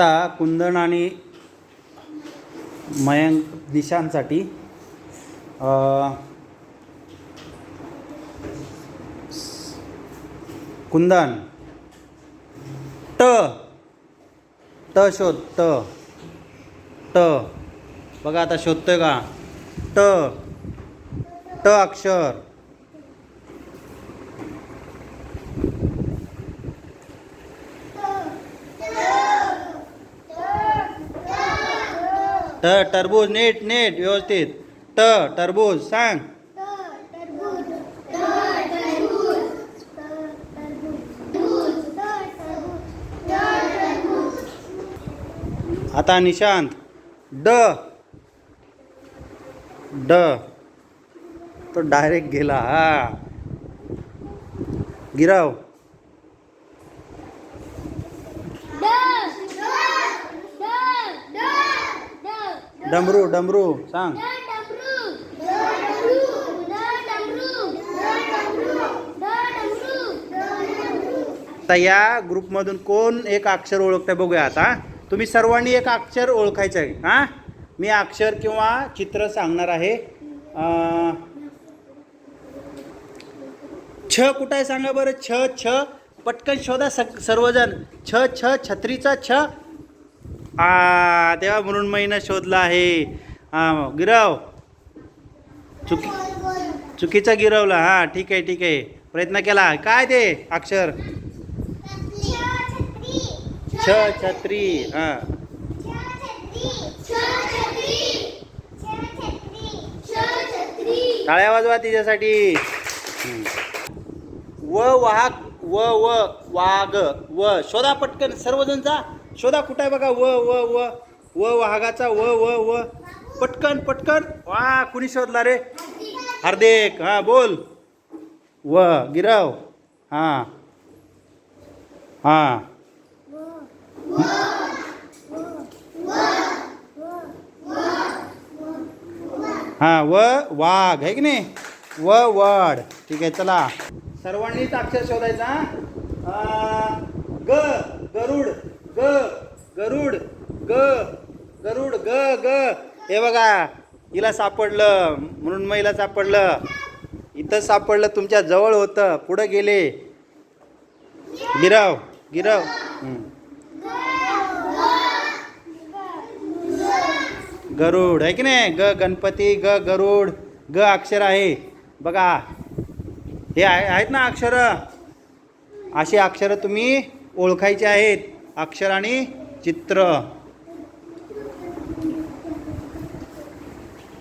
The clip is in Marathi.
आत्ता कुंदन आणि मयंक निशांसाठी कुंदन ट ट शोध ट ट बघा आता शोधतोय का? ट ट अक्षर. ट टरबूज नीट नीट व्यवस्थित. ट टरबूज सांग. आता निशांत. ड. ड. तो डायरेक्ट गेला हा. गिराव. डमरू डमरू सांग. आता या ग्रुपमधून कोण एक अक्षर ओळखतंय बघूया आता. तुम्ही सर्वांनी एक अक्षर ओळखायचं आहे हां? मी अक्षर किंवा चित्र सांगणार आहे. छ कुठं आहे सांगा बरं? छ छ. पटकन शोधा सर्वजण. छ छ छत्रीचा छ आ तेव्हा म्हणून महिना शोधला आहे. हां गिराव. चुकी चुकीचा गिरवला. हां ठीक आहे ठीक आहे. प्रयत्न केला. काय ते अक्षर? छ छत्री. हां. टाळ्या वाजवा तिच्यासाठी. व वाहक व व वाघ व. शोधा पटकन सर्वजण जा शोधा कुठं आहे बघा व व व व वाघाचा व व व. पटकन पटकन. वा कुणी शोधला रे? हार्दिक. हां बोल. व गिरव. हां. हां. हां व वाघ. आहे की नाही? व वड. ठीक आहे चला. सर्वांनीच अक्षर शोधायचा. ग गरुड. ग गरुड ग गरुड ग ग. हे बघा हिला सापडलं म्हणून महिला सापडलं. इथं सापडलं तुमच्या जवळ होतं पुढं गेले. गिरव गिरव. गरुड आहे की नाही? ग गणपती ग गरुड ग अक्षर आहे. बघा हे आहे आहेत ना अक्षर? अशी अक्षरं तुम्ही ओळखायची आहेत. अक्षर आणि चित्र.